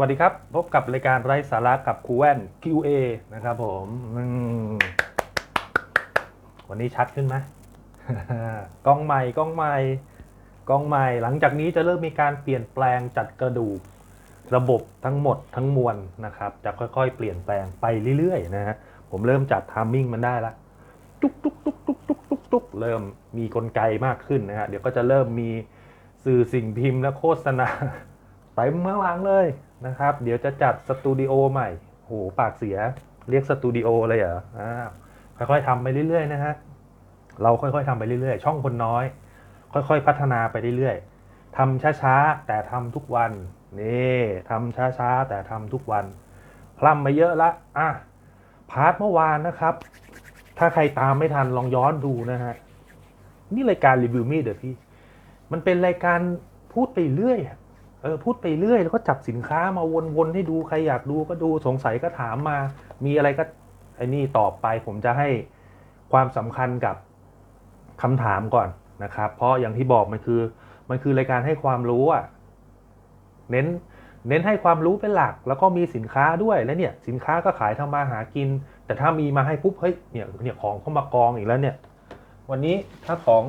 วัสดีครับ พบกับรายการไร้สาระกับครูแว่น QA นะครับผมอืมวันนี้ชัดขึ้นไหม กล้องใหม่กล้องใหม่กล้องใหม่ หลังจากนี้จะเริ่มมีการเปลี่ยนแปลงจัดกระดูก ระบบทั้งหมดทั้งมวลนะครับ จะค่อยๆ เปลี่ยนแปลงไปเรื่อยๆนะฮะผมเริ่มจัดทามมิ่งมันได้ละตุ๊กตุ๊กตุ๊กตุ๊กตุ๊กตุ๊กตุ๊กเริ่มมีกลไกมากขึ้นนะฮะเดี๋ยวก็จะเริ่มมีสื่อสิ่งพิมพ์และโฆษณาเต็มเมื่อวางเลย นะครับ เดี๋ยวจะจัดสตูดิโอใหม่ โห ปากเสีย เรียกสตูดิโอเลยเหรออ้าค่อยๆทำไปเรื่อยๆนะฮะ เราค่อยๆทำไปเรื่อยๆ ช่องคนน้อย ค่อยๆ พัฒนาไปเรื่อยๆทำช้าๆ แต่ทำทุกวัน นี่ทำช้าๆ แต่ทำทุกวัน พล่ำมาเยอะละ อะ พาร์ทเมื่อวานนะครับ ถ้าใครตามไม่ทันลองย้อนดูนะฮะ นี่รายการรีวิวมีดเดี๋ยวพี่ มันเป็นรายการพูดไปเรื่อย อะเออพูดไปเรื่อยแล้วก็จับสินค้ามาวนๆให้ดูใครอยากดูก็ดูสงสัยก็ถามมา มีอะไรก็ไอ้นี่ตอบไปผมจะให้ความสำคัญกับคำถามก่อนนะครับ เพราะอย่างที่บอกมันคือมันคือรายการให้ความรู้อะเน้นเน้นให้ความรู้เป็นหลัก แล้วก็มีสินค้าด้วยแล้วเนี่ยสินค้าก็ขายทำมาหากิน แต่ถ้ามีมาให้ปุ๊บเฮ้ยเนี่ยเนี่ยของเข้ามากองอีกแล้วเนี่ย วันนี้ถ้าของ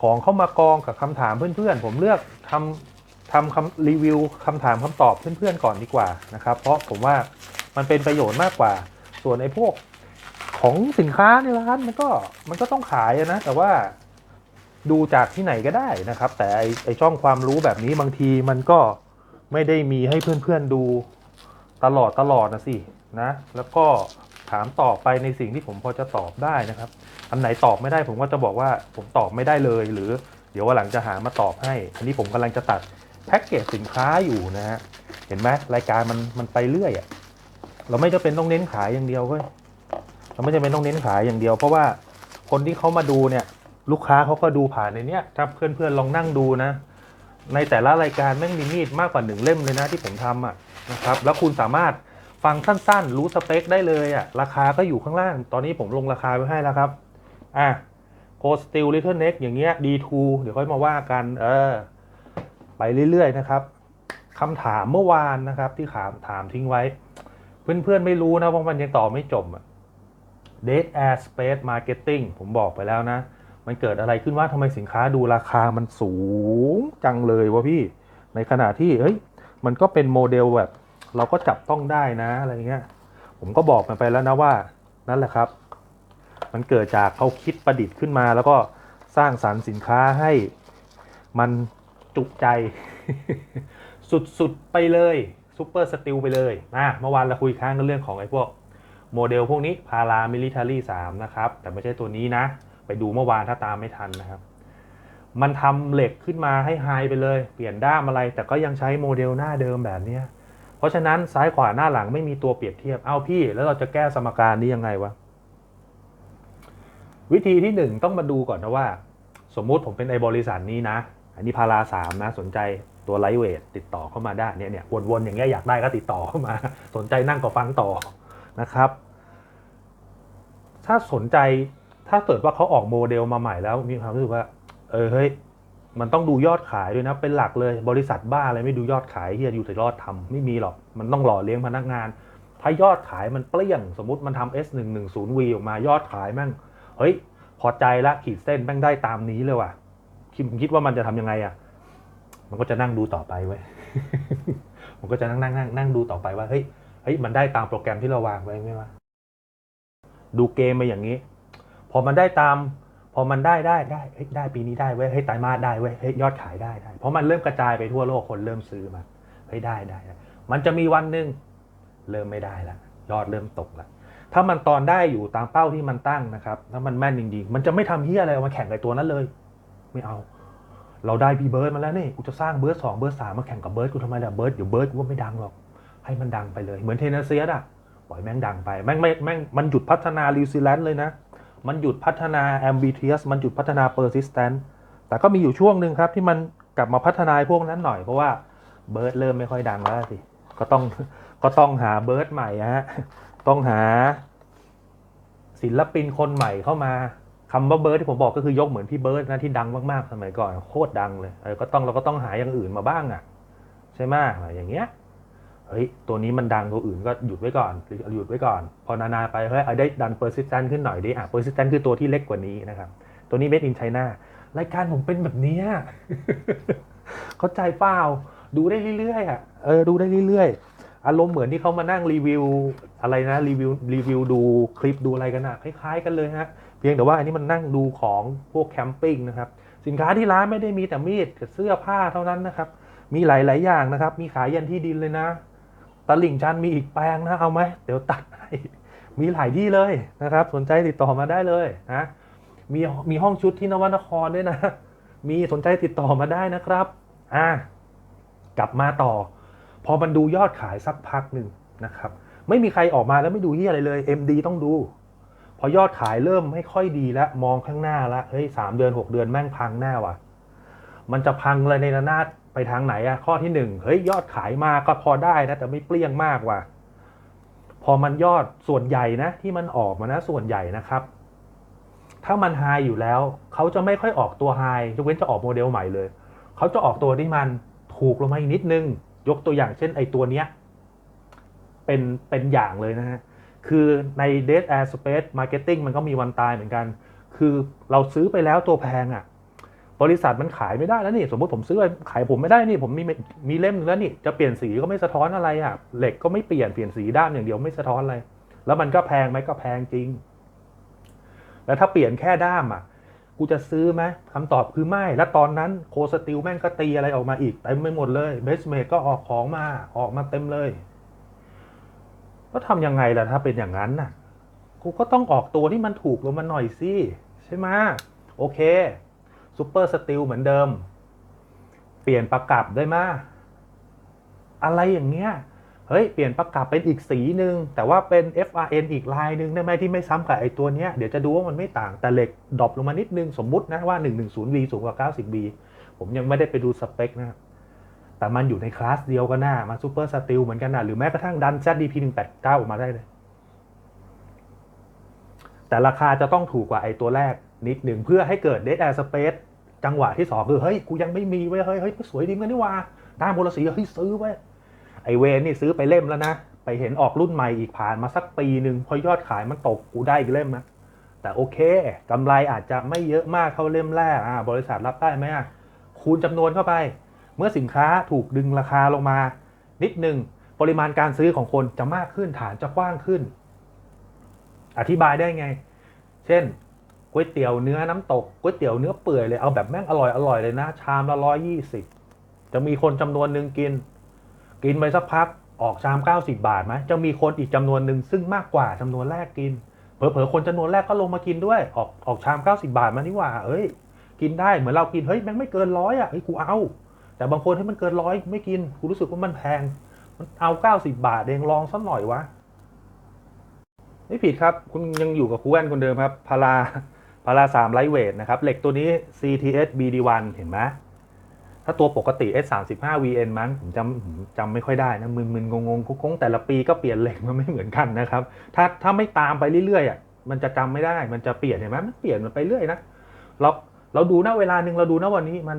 ของเข้ามากองกับคำถามเพื่อนๆ ผมเลือกทำ ทำคำรีวิวคำถามคำตอบเพื่อนๆก่อนดีกว่านะครับ เพราะผมว่ามันเป็นประโยชน์มากกว่า ส่วนไอ้พวกของสินค้าในร้านมันก็มันก็ต้องขายอะนะ แต่ว่าดูจากที่ไหนก็ได้นะครับ แต่ไอ้ไอ้ช่องความรู้แบบนี้บางทีมันก็ไม่ได้มีให้เพื่อนๆดูตลอดตลอดนะสินะ แล้วก็ถามตอบไปในสิ่งที่ผมพอจะตอบได้นะครับ อันไหนตอบไม่ได้ผมก็จะบอกว่าผมตอบไม่ได้เลย หรือเดี๋ยววันหลังจะหามาตอบให้ อันนี้ผมกำลังจะตัด แพ็กเกจสินค้าอยู่นะฮะเห็นไหมรายการมันมันไปเรื่อยอะ่ะเราไม่จำเป็นต้องเน้นขายอย่างเดียวเว้ยเราไม่จำเป็นต้องเน้นขายอย่างเดียว เพราะว่าคนที่เขามาดูเนี่ย ลูกค้าเขาก็ดูผ่านในเนี้ยถ้าเพื่อนๆลองนั่งดูนะ ในแต่ละรายการแม่งมีมีดมากกว่าหนึ่งเล่มเลยนะที่ผมทำอะนะครับ แล้วคุณสามารถฟังสั้นๆ รู้สเปคได้เลยอะ ราคาก็อยู่ข้างล่าง ตอนนี้ผมลงราคาไว้ให้แล้วครับ อะโคสติลลิเทิลเน็กอย่างเงี้ย D2 เดี๋ยวค่อยมาว่ากัน เออ ไปเรื่อยๆนะครับคำถามเมื่อวานนะครับ ที่ถามถามทิ้งไว้ เพื่อนๆไม่รู้นะว่ามันยังต่อไม่จบอะ Dead Air Space Marketing ผมบอกไปแล้วนะ มันเกิดอะไรขึ้นว่าทำไมสินค้าดูราคามันสูงจังเลยวะพี่ ในขณะที่เฮ้ยมันก็เป็นโมเดลแบบ เราก็จับต้องได้นะอะไรเงี้ย ผมก็บอกมันไปแล้วนะว่า นั่นแหละครับ มันเกิดจากเขาคิดประดิษฐ์ขึ้นมา แล้วก็สร้างสรรค์สินค้าให้มัน จุใจ สุดๆไปเลยซูเปอร์สติลไปเลยนะเมื่อวานเราคุยค้างกันเรื่องของไอ้พวกโมเดลพวกนี้พารามิลิเ a ารีสามนะครับ แต่ไม่ใช่ตัวนี้นะ ไปดูเมื่อวานถ้าตามไม่ทันนะครับ มันทำเหล็กขึ้นมาให้ไฮไปเลย เปลี่ยนด้ามอะไร แต่ก็ยังใช้โมเดลหน้าเดิมแบบนี้เพราะฉะนั้นซ้ายขวาหน้าหลังไม่มีตัวเปรียบเทียบ เอาพี่ แล้วเราจะแก้สมการนี้ยังไงวะ วิธีที่หนึ่งต้องมาดูก่อนนะว่า สมมุติผมเป็นไอบริษัทนี้นะ อันนี้พาราสามนะสนใจตัวไลท์เวทติดต่อเข้ามาได้เนี่ยเนี่ยวนๆอย่างเงี้ยอยากได้ก็ติดต่อเข้ามา สนใจนั่งก็ฟังต่อนะครับ ถ้าสนใจถ้าเกิดว่าเขาออกโมเดลมาใหม่แล้วมีความรู้สึกว่า เออเฮ้ยมันต้องดูยอดขายด้วยนะเป็นหลักเลยบริษัทบ้าอะไรไม่ดูยอดขายเฮียอยู่แต่ยอดทำไม่มีหรอกมันต้องหล่อเลี้ยงพนักงาน ถ้ายอดขายมันเปรี้ยงสมมติมันทำ S110V ออกมายอดขายแม่งเฮ้ยพอใจละขีดเส้นแม่งได้ตามนี้เลยว่ะ ผมคิดว่ามันจะทำยังไงอะ่ะ มันก็จะนั่งดูต่อไปเว้ มันก็จะนั่งนั่งนั่งนั่งดูต่อไปว่าเฮ้ยเฮ้ยมันได้ตามโปรแกรมที่เราวางไว้ไหมวะดูเกมมาอย่างนี้ พอมันได้ตาม พอมันได้ได้ได้เฮ้ยได้ปีนี้ได้เว้ยเฮ้ยไตรมาสได้เว้ยเฮ้ยยอดขายได้ได้เพราะมันเริ่มกระจายไปทั่วโลกคนเริ่มซื้อมาเฮ้ยได้ได้ มันจะมีวันหนึ่งเริ่มไม่ได้ละยอดเริ่มตกละถ้ามันตอนได้อยู่ตามเป้าที่มันตั้งนะครับ ถ้ามันแม่นจริงๆ มันจะไม่ทำเฮี้ยอะไรเอามาแข่งกับตัวนั้นเลย ไม่เอา เราได้พี่เบิร์ดมาแล้วนี่กูจะสร้างเบิร์ดสองเบิร์ดสามมาแข่งกับเบิร์ดกูทำไมล่ะเบิร์ดเดี๋ยวเบิร์ดกูก็ไม่ดังหรอกให้มันดังไปเลยเหมือนเทนเนสเซียสอะปล่อยแม่งดังไปแม่งไม่แม่งมันหยุดพัฒนาลิวซีแลนด์เลยนะ มันหยุดพัฒนาแอมบิเทียสมันหยุดพัฒนาเปอร์ซิสแตนแต่ก็มีอยู่ช่วงหนึ่งครับที่มันกลับมาพัฒนาพวกนั้นหน่อยเพราะว่าเบิร์ดเริ่มไม่ค่อยดังแล้วสิก็ต้องก็ต้องหาเบิร์ดใหม่ฮะต้องหาศิลปินคนใหม่เข้ามา คำว่าเบิร์ดที่ผมบอกก็คือยกเหมือนพี่เบิร์ดนะที่ดังมากๆสมัยก่อนโคตรดังเลยเออก็ต้องเราก็ต้องหาอย่างอื่นมาบ้างอะ ใช่ไหมอย่างเงี้ยเฮ้ยตัวนี้มันดังตัวอื่นก็หยุดไว้ก่อนหรือหยุดไว้ก่อน พอนานาไปเฮ้ยเอาได้ดัน persistent ขึ้นหน่อยดิอะ persistent คือตัวที่เล็กกว่านี้นะครับ ตัวนี้ made in China รายการผมเป็นแบบนี้เข้าใจเปล่าดูได้เรื่อยๆอะเออดูได้เรื่อยๆ อารมณ์เหมือนที่เขามานั่งรีวิวอะไรนะรีวิวรีวิวดูคลิปดูอะไรกันอะคล้ายๆกันเลยฮะ พียงแต่ว่าอันนี้มันนั่งดูของพวกแคมปิ้งนะครับ สินค้าที่ร้านไม่ได้มีแต่มีดกับเสื้อผ้าเท่านั้นนะครับ มีหลาย ๆ อย่างนะครับ มีขายยันที่ดินเลยนะตลิ่งชันมีอีกแปลงนะเอาไหมเดี๋ยวตัดให้มีหลายที่เลยนะครับ สนใจติดต่อมาได้เลยนะมีมีห้องชุดที่นวนครด้วยนะ มีสนใจติดต่อมาได้นะครับอะกลับมาต่อ พอมันดูยอดขายสักพักหนึ่งนะครับ ไม่มีใครออกมาแล้วไม่ดูที่อะไรเลย MD ต้องดู อยอดขายเริ่มไม่ค่อยดีแล้วมองข้างหน้าแล้วเฮ้ยสามเดือนหกเดือนแม่งพังแน่ว่ะ มันจะพังเลยในระนาดไปทางไหนอะข้อที่หนึ่งเฮ้ยยอดขายมาก็พอได้นะแต่ไม่เปรี้ยงมากว่ะพอมันยอดส่วนใหญ่นะ ที่มันออกมานะส่วนใหญ่นะครับ ถ้ามันไฮอยู่แล้ว เขาจะไม่ค่อยออกตัวไฮยกเว้นจะออกโมเดลใหม่เลย เขาจะออกตัวที่มันถูกลงมาอีกนิดนึง ยกตัวอย่างเช่นไอตัวเนี้ย เป็นเป็นอย่างเลยนะฮะ คือใน Dead Air Space Marketing มันก็มีวันตายเหมือนกัน คือเราซื้อไปแล้วตัวแพงอะ่ะ บริษัทมันขายไม่ได้แล้วนี่ สมมติผมซื้อไปขายผมไม่ได้นี่ ผมมีมีเล่มแล้วนี่ จะเปลี่ยนสีก็ไม่สะท้อนอะไรอะ่ะ เหล็กก็ไม่เปลี่ยนเปลี่ยนสีด้านอย่างเดียวไม่สะท้อนอะไร แล้วมันก็แพงไหมก็แพงจริง แล้วถ้าเปลี่ยนแค่ด้ามอะ กูจะซื้อไหมคำตอบคือไม่ แล้วตอนนั้นโคสติลแม่งก็ตีอะไรออกมาอีกเต็มไปหมดเลยเบสเมดก็ออกของมาออกมาเต็มเลย ก็ทำยังไงล่ะถ้าเป็นอย่างนั้นน่ะ กูก็ต้องออกตัวที่มันถูกลงมาหน่อยสิ ใช่ไหมโอเคซูเปอร์สติลเหมือนเดิม เปลี่ยนประกับได้มาอะไรอย่างเงี้ยเฮ้ย เปลี่ยนประกับเป็นอีกสีหนึ่งแต่ว่าเป็น FRN อีกลายหนึ่งได้ไหมที่ไม่ซ้ำกับไอตัวเนี้ยเดี๋ยวจะดูว่ามันไม่ต่างแต่เหล็กดรอปลงมานิดนึงสมมุตินะว่า 110V สูงกว่า 90V ผมยังไม่ได้ไปดูสเปคนะครับ แต่มันอยู่ในคลาสเดียวกันนะมาซูเปอร์สติลเหมือนกันนะหรือแม้กระทั่งดัน ZDP 189ออกมาได้เลย แต่ราคาจะต้องถูกกว่าไอ้ตัวแรกนิดหนึ่งเพื่อให้เกิด Dead Air Space จังหวะที่สองคือ เฮ้ย กูยังไม่มีเว้ยเฮ้ยเฮ้ยสวยดีเหมือนกันนี่ว่าตามโบลสีเฮ้ยซื้อเว้ยไอเวนนี่ซื้อไปเล่มแล้วนะ ไปเห็นออกรุ่นใหม่อีกผ่านมาสักปีหนึ่งพอยอดขายมันตกกูได้อีกเล่มนะแต่โอเคกำไรอาจจะไม่เยอะมากเท่าเล่มแรกอ่าบริษัทรับได้ไหมอะคูณจำนวนเข้าไป เมื่อสินค้าถูกดึงราคาลงมา นิดหนึ่งปริมาณการซื้อของคนจะมากขึ้นฐานจะกว้างขึ้น อธิบายได้ไง เช่นก๋วยเตี๋ยวเนื้อน้ำตกก๋วยเตี๋ยวเนื้อเปื่อยเลยเอาแบบแม่งอร่อยอร่อยเลยนะ ชามละร้อยยี่สิบจะมีคนจำนวนหนึ่งกิน กินไปสักพักออกชาม 90 บาทไหมจะมีคนอีกจำนวนหนึ่งซึ่งมากกว่าจำนวนแรกกินเผลอๆคนจำนวนแรกก็ลงมากินด้วย ออกออกชาม 90 บาทมานี่ว่า เอ้ย กินได้เหมือนเรากินเฮ้ยแม่งไม่เกินร้อยอะเฮ้ยกูเอา แต่บางคนให้มันเกินร้อยไม่กินกูรู้สึกว่ามันแพง มันเอา90บบาทเองลองสักหน่อยวะไม่ผิดครับ คุณยังอยู่กับครูแว่นคนเดิมครับพาราพาราสามไลท์เวทนะครับ เหล็กตัวนี้ CTS BD1 เห็นไหมถ้าตัวปกติ S35 VN มั้งผมจำจำไม่ค่อยได้นะ มึนมึนงงงงงแต่ละปีก็เปลี่ยนเหล็กมันไม่เหมือนกันนะครับ ถ้าถ้าไม่ตามไปเรื่อยๆอะมันจะจำไม่ได้มันจะเปลี่ยนเห็นไหมมันเปลี่ยนมันไปเรื่อยนะเราเราดูนะเวลาหนึ่งเราดูนะวันนี้มัน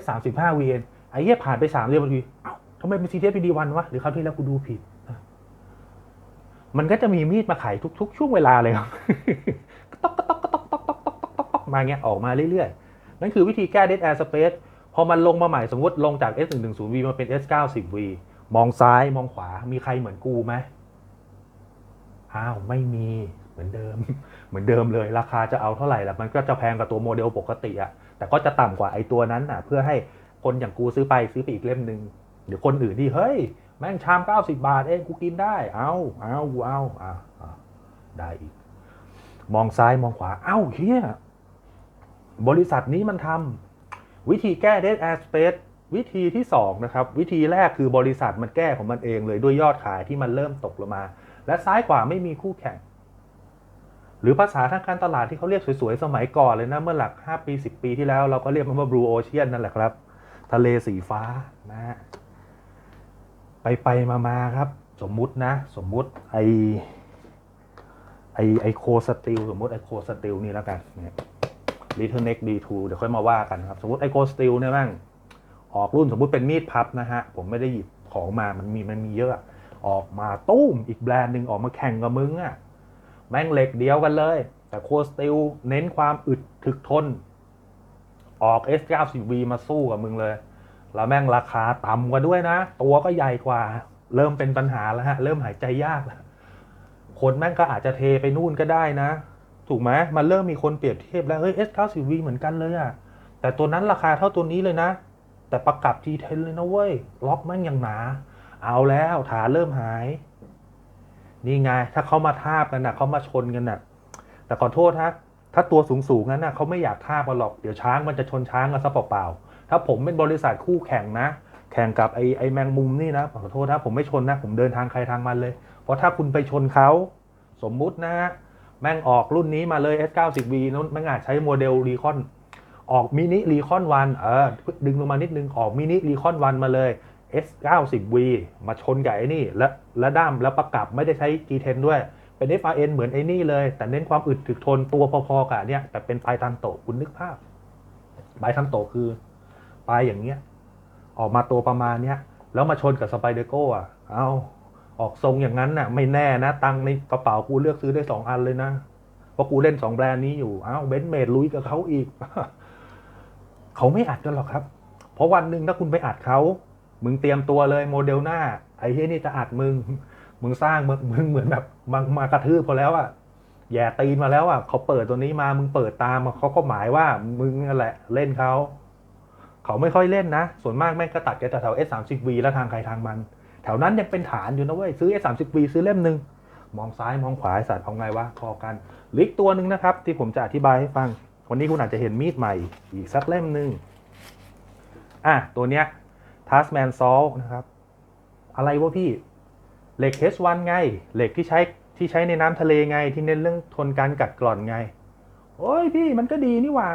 S35 VN ไอ้เหี้ยผ่านไปสามเดือนบางทีเอ้าทำไมเป็น CTS BD1 วะ หรือคราวที่แล้วกูดูผิด มันก็จะมีมีดมาขายทุก ๆ ช่วงเวลาเลยครับตอกตอกตอกตอกตอกตอกตอกตอกตอกมาเงี้ยออกมาเรื่อยๆ นั่นคือวิธีแก้ dead air space พอมันลงมาใหม่สมมติลงจาก S110V มาเป็น S90V มองซ้ายมองขวามีใครเหมือนกูไหมอ้าวไม่มีเหมือนเดิม เหมือนเดิมเลย ราคาจะเอาเท่าไหร่ล่ะมันก็จะแพงกว่าตัวโมเดลปกติอะ แต่ก็จะต่ำกว่าไอ้ตัวนั้นน่ะเพื่อให้คนอย่างกูซื้อไปซื้อไปอีกเล่มหนึ่งเดี๋ยวคนอื่นที่เฮ้ยแม่งชาม90บาทเองกูกินได้ เอาเอากูเอาอ่าได้อีก มองซ้ายมองขวา เอ้าเฮียบริษัทนี้มันทำวิธีแก้ dead air space วิธีที่สองนะครับ วิธีแรกคือบริษัทมันแก้ของมันเองเลยด้วยยอดขายที่มันเริ่มตกลงมา และซ้ายขวาไม่มีคู่แข่ง หรือภาษาทางการตลาดที่เขาเรียกสวยๆ สมัยก่อนเลยนะ เมื่อหลัก 5 ปี 10 ปีที่แล้วเราก็เรียกมันว่า blue ocean นั่นแหละครับ ทะเลสีฟ้านะฮะไปไปมามาครับ สมมุตินะ สมมุติไอไอไอโคสติลสมมุติไอโคสติลนี่แล้วกันเนี่ย Little Neck D2 เดี๋ยวค่อยมาว่ากันครับ สมมติไอโคสติลเนี่ยบ้างออกรุ่นสมมุติเป็นมีดพับนะฮะ ผมไม่ได้หยิบของมามันมีมันมีเยอะ ออกมาตุ้มอีกแบรนด์หนึ่งออกมาแข่งกับมึงอะ แม่งเหล็กเดียวกันเลย แต่โคสติลเน้นความอึดถึกทน ออก S90V มาสู้กับมึงเลย แล้วแม่งราคาต่ำกว่าด้วยนะ ตัวก็ใหญ่กว่า เริ่มเป็นปัญหาแล้วฮะ เริ่มหายใจยากแล้วคนแม่งก็อาจจะเทไปนู่นก็ได้นะ ถูกไหมมันเริ่มมีคนเปรียบเทียบแล้ว เฮ้ย S90V เหมือนกันเลยอะแต่ตัวนั้นราคาเท่าตัวนี้เลยนะ แต่ประกับ G10 เลยนะเว้ย ล็อกแม่งยังหนา เอาแล้วฐานเริ่มหาย นี่ไง ถ้าเขามาทาบกันนะเขามาชนกันนะแต่ขอโทษฮะถ้าตัวสูงสูงๆนั้นนะเขาไม่อยากทาบกันหรอกเดี๋ยวช้างมันจะชนช้างกันซะเปล่าๆถ้าผมเป็นบริษัทคู่แข่งนะ แข่งกับไอ้ไอ้แมงมุมนี่นะขอโทษนะผมไม่ชนนะ ผมเดินทางใครทางมันเลย เพราะถ้าคุณไปชนเขาสมมุตินะฮะแม่งออกรุ่นนี้มาเลย S90V นั้นแม่งอาจใช้โมเดลรีคอนออกมินิรีคอนวันเออดึงลงมานิดนึงออกมินิรีคอนวันมาเลย S90V มาชนกับไอ้นี่ และและด้ามแล้วประกับไม่ได้ใช้ G10 ด้วย เป็น FRN เหมือนไอ้นี่เลย แต่เน้นความอึดถึกทนตัวพอๆกับเนี่ยแต่เป็นปลายตันโตคุณนึกภาพปลายตันโตคือปลายอย่างเงี้ย ออกมาตัวประมาณเนี้ยแล้วมาชนกับสไปเดอร์โก้อะเอาออกทรงอย่างนั้นน่ะ ไม่แน่นะตังในกระเป๋ากูเลือกซื้อได้สองอันเลยนะเพราะกูเล่นสองแบรนด์นี้อยู่อ้าวเบนเมดลุยกับเขาอีก เขาไม่อัดกันหรอกครับ เพราะวันหนึ่งถ้าคุณไปอัดเขา มึงเตรียมตัวเลยโมเดลหน้า ไอ้เฮ้ยนี่จะอัดมึง มึงสร้างมึงมึงเหมือนแบบมามากระทืบพอแล้วอะแย่ตีนมาแล้วอะเขาเปิดตัวนี้มามึงเปิดตามเขาก็หมายว่ามึงนั่นแหละเล่นเขาเขาไม่ค่อยเล่นนะ ส่วนมากแม่งก็ตัดแกแต่แถว S30V แล้วทางใครทางมัน แถวนั้นยังเป็นฐานอยู่นะเว้ยซื้อ S30V ซื้อเล่มหนึ่งมองซ้ายมองขวาสัตว์เอาไงวะพอกันหรืออีกตัวหนึ่งนะครับ ที่ผมจะอธิบายให้ฟัง วันนี้คุณอาจจะเห็นมีดใหม่ อีกสักเล่มหนึ่งอะตัวเนี้ย Tasman Salt นะครับ อะไรวะพี่ เหล็ก H1 ไง เหล็กที่ใช้ที่ใช้ในน้ำทะเลไง ที่เน้นเรื่องทนการกัดกร่อนไง โอ้ยพี่มันก็ดีนี่หว่า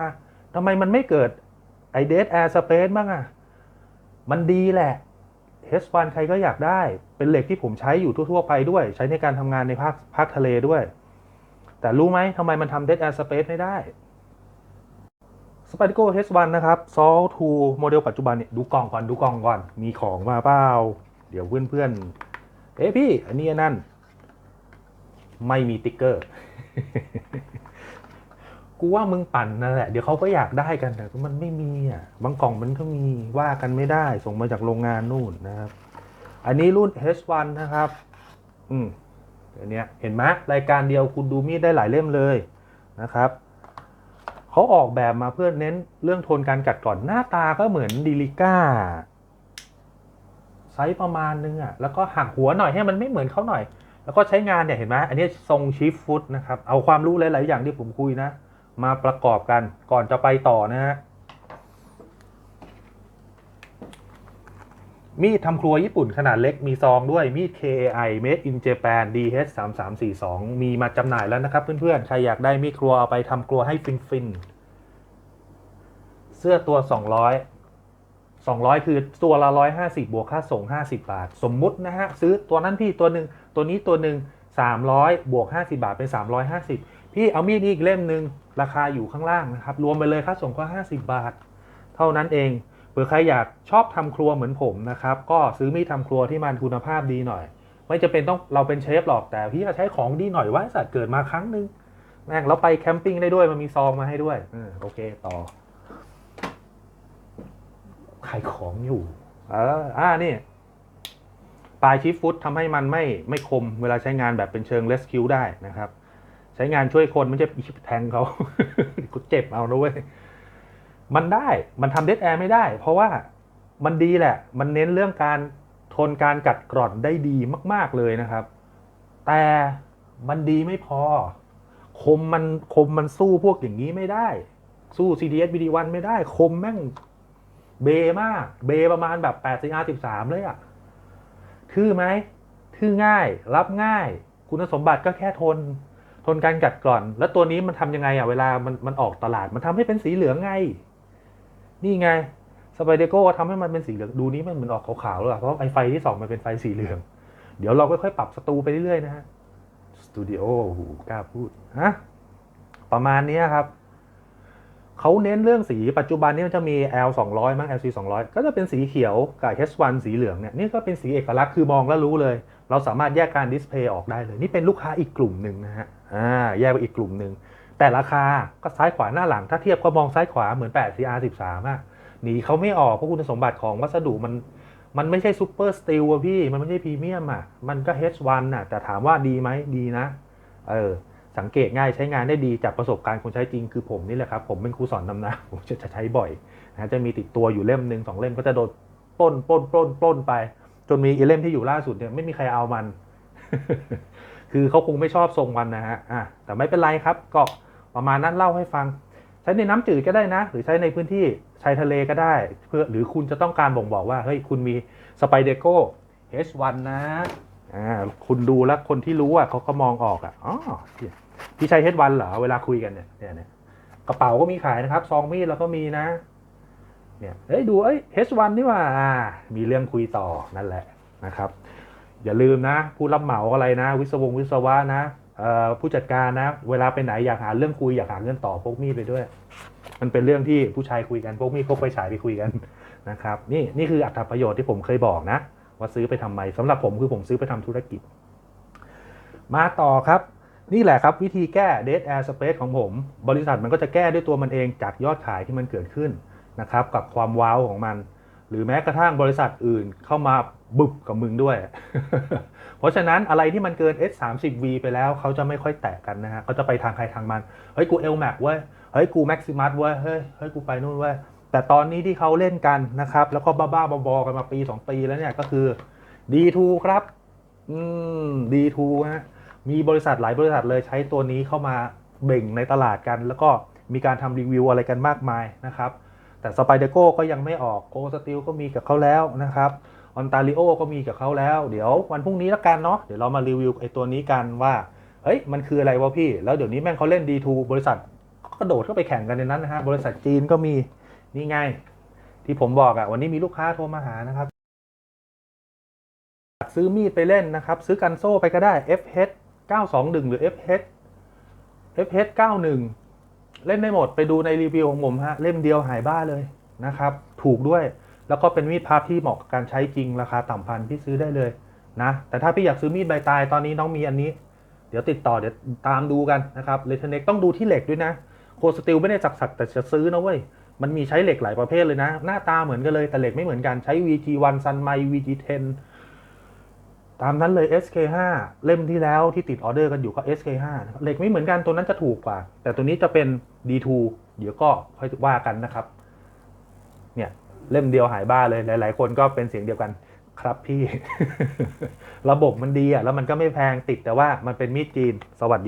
ทำไมมันไม่เกิดไอเดสแอร์สเปซบ้างอะมันดีแหละ H1 ใครก็อยากได้ เป็นเหล็กที่ผมใช้อยู่ทั่ว ๆ ไปด้วย ใช้ในการทำงานในภาคภาคทะเลด้วย แต่รู้ไหมทำไมมันทำ Dead Air Space ไม่ได้ s p i d e r o H1 นะครับ Sol 2โมเดลปัจจุบันเนี่ยดูกล่องก่อนดูกล่องก่อน มีของมาเปล่า เดี๋ยวเพื่อนๆเอ้พี่ อันนี้อันนั่น ไม่มีติ๊กเกอร์ กูว่ามึงปั่นนั่นแหละ เดี๋ยวเขาก็อยากได้กันแต่มันไม่มีอะ บางกล่องมันก็มีว่ากันไม่ได้ ส่งมาจากโรงงานนู่นนะครับ อันนี้รุ่น H1 นะครับ อืมอันเนี้ยเห็นไหมรายการเดียวคุณดูมีดได้หลายเล่มเลยนะครับ เขาออกแบบมาเพื่อเน้นเรื่องโทนการกัดก่อนหน้าตาก็เหมือนดิลิก้าไซส์ประมาณนึงอะแล้วก็หักหัวหน่อยให้มันไม่เหมือนเขาหน่อย แล้วก็ใช้งานเนี่ยเห็นไหมอันนี้ทรงชิฟฟุตนะครับ เอาความรู้หลาย ๆ อย่างที่ผมคุยนะ มาประกอบกันก่อนจะไปต่อนะฮะ มีดทำครัวญี่ปุ่นขนาดเล็กมีซองด้วยมีด KAI Made in Japan DH 3 3 4 2มีมาจำหน่ายแล้วนะครับเพื่อนๆ ใครอยากได้มีดครัวเอาไปทำครัวให้ฟินๆ เสื้อตัว 200 200 คือตัวละ 150 บวกค่าส่ง 50 บาท สมมุตินะฮะ ซื้อตัวนั้นพี่ตัวหนึ่งตัวนี้ตัวหนึ่ง300 บวก 50 บาท เป็น 350 พี่เอามีดนี้อีกเล่มหนึ่งราคาอยู่ข้างล่างนะครับ รวมไปเลยค่าส่งก็ 50 บาท เท่านั้นเอง เผื่อใครอยากชอบทำครัวเหมือนผมนะครับ ก็ซื้อมีดทำครัวที่มันคุณภาพดีหน่อย ไม่จะเป็นต้องเราเป็นเชฟหรอกแต่พี่จะใช้ของดีหน่อยว่าสัตว์เกิดมาครั้งหนึ่งแม่งเราไปแคมปิ้งได้ด้วยมันมีซองมาให้ด้วยเออโอเคต่อขายของอยู่เอออ่านี่ปลายชิฟฟุตทำให้มันไม่ไม่คมเวลาใช้งานแบบเป็นเชิงเลสคิวได้นะครับ ใช้งานช่วยคนไม่ใช่แทงเขากูเจ็บเอานะเว้ย มันได้มันทำเดดแอร์ไม่ได้ เพราะว่ามันดีแหละ มันเน้นเรื่องการทนการกัดกร่อนได้ดีมาก ๆเลยนะครับ แต่มันดีไม่พอ คมมันคมมันสู้พวกอย่างนี้ไม่ได้ สู้ CDS BD1 ไม่ได้ คมแม่งเบมาก เบประมาณแบบ8 4 13 เลยอะทื่อไหมทื่อง่าย รับง่าย คุณสมบัติก็แค่ทน ทนการกัดกร่อน แล้วตัวนี้มันทำยังไงอะเวลามันมันออกตลาด มันทำให้เป็นสีเหลืองไง นี่ไงสไปเดโก้ทำให้มันเป็นสีเหลืองดูนี้มันเหมือนออกขาวๆเลยอะเพราะไอไฟที่สองมันเป็นไฟสีเหลือง เดี๋ยวเราค่อยๆปรับสตูไปเรื่อยๆนะฮะสตูดิโอโอ้โหกล้าพูดฮะประมาณนี้ครับเขาเน้นเรื่องสีปัจจุบันนี้มันจะมี L 200มั้ง LC 200ก็จะเป็นสีเขียวกับ H1 สีเหลืองเนี่ยนี่ก็เป็นสีเอกลักษณ์คือมองแล้วรู้เลย เราสามารถแยกการดิสเพย์ออกได้เลย นี่เป็นลูกค้าอีกกลุ่มหนึ่งนะฮะอ่าแยกไปอีกกลุ่มหนึ่ง แต่ราคาก็ซ้ายขวาหน้าหลัง ถ้าเทียบก็มองซ้ายขวาเหมือน8 CR 13อะหนีเขาไม่ออกเพราะคุณสมบัติของวัสดุมันมันไม่ใช่ซูเปอร์สตีลอะพี่ มันไม่ใช่พรีเมียมอะมันก็ H1 น่ะ แต่ถามว่าดีไหมดีนะ เออ สังเกตง่ายใช้งานได้ดีจากประสบการณ์คนใช้จริงคือผมนี่แหละครับ ผมเป็นครูสอนดำน้ำผมจะใช้บ่อยนะจะมีติดตัวอยู่เล่มหนึ่งสองเล่มก็จะโดนปล้นปล้นปล้นปล้นไป จนมีอีเล่มที่อยู่ล่าสุดเนี่ยไม่มีใครเอามัน คือเขาคงไม่ชอบทรงมันนะฮะอะแต่ไม่เป็นไรครับก็ ประมาณนั้นเล่าให้ฟัง ใช้ในน้ำจืดก็ได้นะ หรือใช้ในพื้นที่ชายทะเลก็ได้ เพื่อหรือคุณจะต้องการบ่งบอกว่าเฮ้ยคุณมีสไปเดโก้ H1 นะอ่าคุณดูแล้วคนที่รู้อะเขาก็มองออกอะอ๋อพี่ใช้ H1 เหรอเวลาคุยกันเนี่ยเนี่ยกระเป๋าก็มีขายนะครับซองมีดเราก็มีนะเนี่ยเอ้ยดูเอ้ย H1 นี่ว่ามีเรื่องคุยต่อนั่นแหละนะครับ อย่าลืมนะ ผู้รับเหมาอะไรนะ วิศวงวิศวะนะ ผู้จัดการนะ เวลาไปไหนอยากหาเรื่องคุยอยากหาเรื่องต่อพกมีดไปด้วย มันเป็นเรื่องที่ผู้ชายคุยกันพกมีดพกไปฉายไปคุยกันนะครับนี่นี่คืออัตประโยชน์ที่ผมเคยบอกนะ ว่าซื้อไปทำไมสำหรับผมคือผมซื้อไปทำธุรกิจ มาต่อครับ นี่แหละครับวิธีแก้ dead air space ของผม บริษัทมันก็จะแก้ด้วยตัวมันเองจากยอดขายที่มันเกิดขึ้นนะครับกับความว้าวของมัน หรือแม้กระทั่งบริษัทอื่นเข้ามา บุบกับมึงด้วย เพราะฉะนั้นอะไรที่มันเกิน S 3 0 V ไปแล้วเขาจะไม่ค่อยแตะกันนะฮะเขาจะไปทางใครทางมัน เฮ้ยกู L Max เว้ย เฮ้ยกู Maximus เว้ย เฮ้ยเฮ้ยกูไปนู่นเว้ย แต่ตอนนี้ที่เขาเล่นกันนะครับ แล้วก็บ้าๆบอๆกันมาปี 2 ปีแล้วเนี่ยก็คือ D2 ครับ อืม D2 ฮะ มีบริษัทหลายบริษัทเลยใช้ตัวนี้เข้ามาเบ่งในตลาดกัน แล้วก็มีการทำรีวิวอะไรกันมากมายนะครับ แต่สไปเดโก้ก็ยังไม่ออกโกสติลก็มีกับเขาแล้วนะครับ ออนตาริโอก็มีกับเขาแล้ว เดี๋ยววันพรุ่งนี้แล้วกันเนาะเดี๋ยวเรามารีวิวไอ้ตัวนี้กันว่าเฮ้ยมันคืออะไรวะพี่ แล้วเดี๋ยวนี้แม่งเขาเล่น D2 บริษัทก็กระโดดเข้าไปแข่งกันในนั้นนะฮะบริษัทจีนก็มีนี่ไง ที่ผมบอกอะ่ะวันนี้มีลูกค้าโทรมาหานะครับซื้อมีดไปเล่นนะครับ ซื้อกันโซ่ไปก็ได้ FH 921 หรือ FH FH 91 เล่นได้หมดไปดูในรีวิวของผมฮะ เล่มเดียวหายบ้าเลยนะครับ ถูกด้วย แล้วก็เป็นมีดพับที่เหมาะกับการใช้จริงราคาต่ำพันพี่ซื้อได้เลยนะ แต่ถ้าพี่อยากซื้อมีดใบตายตอนนี้น้องมีอันนี้ เดี๋ยวติดต่อเดี๋ยวตามดูกันนะครับเลเทเน็กต้องดูที่เหล็กด้วยนะ โคสติลไม่ได้สักสักแต่จะซื้อนะเว้ย มันมีใช้เหล็กหลายประเภทเลยนะ หน้าตาเหมือนกันเลยแต่เหล็กไม่เหมือนกันใช้ VG1 Sunmai VG10 ตามนั้นเลย SK5 เล่มที่แล้วที่ติดออเดอร์กันอยู่ก็ SK5 นะครับเหล็กไม่เหมือนกันตัวนั้นจะถูกกว่า แต่ตัวนี้จะเป็น D2 เดี๋ยวก็ค่อยว่ากันนะครับ เนี่ย เล่มเดียวหายบ้าเลย หลาย ๆ คนก็เป็นเสียงเดียวกันครับพี่ ระบบมันดีอะแล้วมันก็ไม่แพงติดแต่ว่ามันเป็นมีดจีนสวัสดี